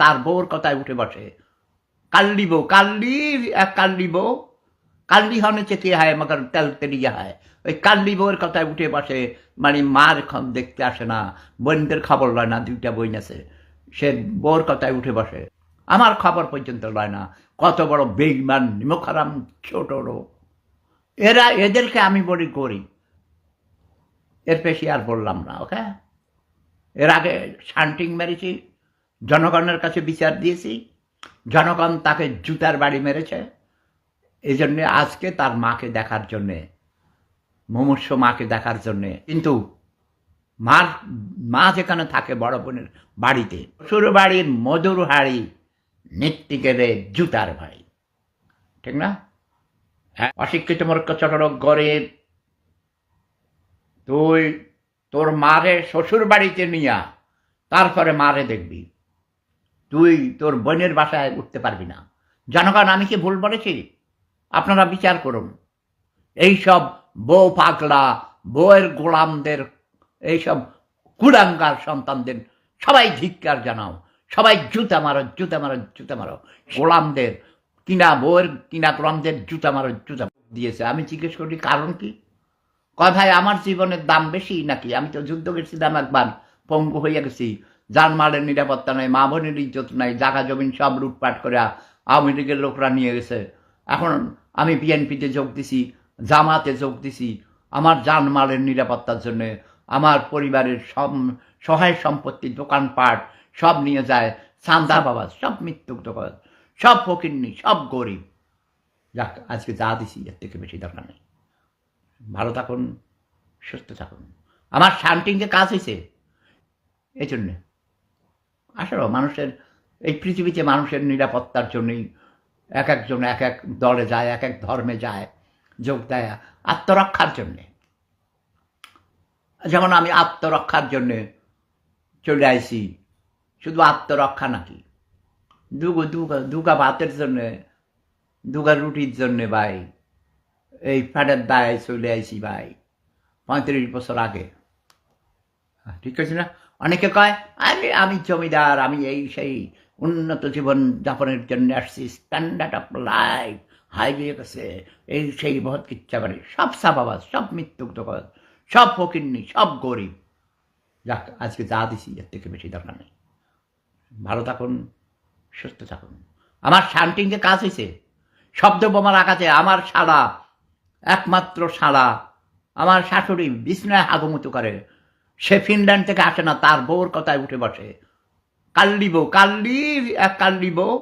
তার বউর কথায় উঠে বসে কাল্লি বউ কাল্লি এক কাল্লি বউ কাল্লি হনে চেতে হয়, মগর তেল তেলিয়া হয়। ওই কাল্লি বউয়ের কথায় উঠে বসে মানে মার দেখতে আসে না বোনদের খবর লয় না, দুইটা বই আছে। সে বউর কথায় উঠে বসে, আমার খবর পর্যন্ত লয় না, কত বড় বেইমান নিমখারাম ছোট এরা এদেরকে আমি বলি করি এর বেশি আর বললাম না, ওকে? এর আগে শান্টিং মেরেছি জনগণের কাছে বিচার দিয়েছি। জনগণ তাকে জুতার বাড়ি মেরেছে। এই জন্যে আজকে তার মাকে দেখার জন্যে, মুমূর্ষ মাকে দেখার জন্যে। কিন্তু মার, মা যেখানে থাকে বড় বোনের বাড়িতে শ্বশুর বাড়ির মধুর হাড়ি নিত্যি গেলে জুতার ভাই। ঠিক না? হ্যাঁ অশিক্ষিত মূর্খ চটরক গরিব। তুই তোর মারে শ্বশুর বাড়িতে নিয়া, তারপরে মারে দেখবি। তুই তোর বোনের বাসায় উঠতে পারবি না। জনগণ আমি কি ভুল বলেছি? আপনারা বিচার করুন। এইসব বউ পাগলা, বউয়ের গোলামদের, এইসব কুড়াঙ্গার সন্তানদের সবাই ধিক্কার জানাও। সবাই জুতা মারো জুতা মারো জুতা মারো। গোলামদের কিনা বউয়ের, কিনা গোলামদের জুতা মারো, জুতা দিয়েছে। আমি জিজ্ঞেস করি, কারণ কি? কয় ভাই, আমার জীবনের দাম বেশি নাকি? আমি তো যুদ্ধ গেছিলাম একবার, পঙ্গু হইয়া গেছি। জানমালের নিরাপত্তা নাই, মা বোনের ইজ্জত নাই, জাগা জমিন সব লুটপাট করে আওয়ামী লীগের লোকরা নিয়ে গেছে। এখন আমি বিএনপিতে যোগ দিছি, জামাতে যোগ দিছি, আমার জানমালের নিরাপত্তার জন্য আমার পরিবারের সব সহায় সম্পত্তি, দোকানপাট সব নিয়ে যায় চান্দা বাবা, সব মৃত্যু করে সব ফকিরনি সব গরিব। যাক, আজকে যা দিছি, এর থেকে বেশি দরকার নেই। ভালো থাকুন, সুস্থ থাকুন। আমার শান্তিংকে কাজ হয়েছে এই জন্যে। আসলে মানুষের, এই পৃথিবীতে মানুষের নিরাপত্তার জন্যই এক একজন এক এক দলে যায়, এক এক ধর্মে যায়, যোগ দেয় আত্মরক্ষার জন্যে। যেমন আমি আত্মরক্ষার জন্যে চলে আইছি, শুধু আত্মরক্ষা নাকি? দুগো, দুগা দুগা ভাতের জন্যে, দুগা রুটির জন্যে ভাই, এই ফ্যাটের দায় চলে আইছি ভাই, পঁয়ত্রিশ বছর আগে। ঠিক আছে না? অনেকে কয়, আমি আমি জমিদার, আমি এই সেই উন্নত জীবন যাপনের জন্য আসছি স্ট্যান্ডার্ড অফ লাইফ হাইওয়ে গেছে, এই সেই বহুত কিচ্ছা করে। সব সাবাবাজ, সব মৃত্যুগ্ধ কর সব ফকিরনি সব গরিব। যাক, আজকে যা দিছি, এর থেকে বেশি দরকার নেই। ভালো থাকুন, সুস্থ থাকুন। আমার শান্তিংকে কাজ হয়েছে শব্দ বোমার আকাশে আমার শালা, একমাত্র শালা, আমার শাশুড়ি বিছনায় হাগুমুতু করে সে ফিনল্যান্ড থেকে আসে না, তার বউর কথায় উঠে বসে। কাল্লি বউ কাল্লি এক কাল্লি বউ